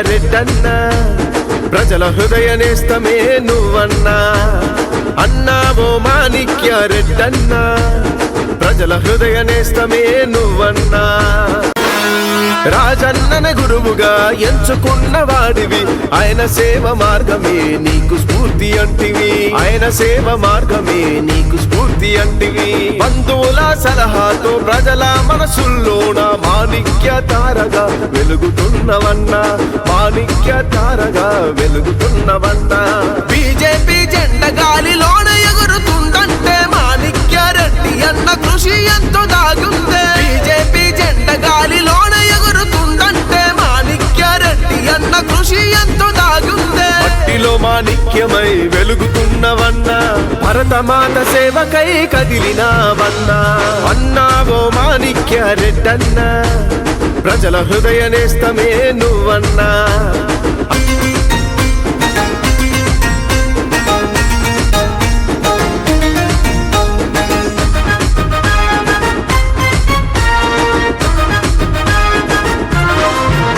రెడ్డన్నా ప్రజల హృదయ నేస్తమే నువ్వన్నా. అన్నావో మాణిక్య రెడ్డన్నా ప్రజల హృదయ నేస్తమే నువ్వన్నా. రాజన్నన గురువుగా ఎంచుకున్న వాడివి ఆయన సేవ మార్గమే నీకు స్ఫూర్తి అంటివి. ఆయన సేవ మార్గమే నీకు స్ఫూర్తి అంటివి. బంధువుల సలహాతో ప్రజల మనసుల్లోన తారగా వెలుగుతున్నవన్నా మాణిక్య తారగా వెలుగుతున్నవన్నా. బీజేపీ జెండ గాలిలోన ఎగురుతుందంటే మాణిక్య రెడ్డి అన్న కృషి ఎంతో దాగుందే. బీజేపీ జెండ గాలిలోన ఎగురుతుందంటే మాణిక్య రెడ్డి అన్న కృషి ఎంతో దాగుందే. మట్టిలో మాణిక్యమై వెలుగుతున్నవన్నా భరతమాత సేవకై కదిలినావన్నా. మాణిక్య ప్రజల హృదయ నేస్తమే నువ్వన్నా?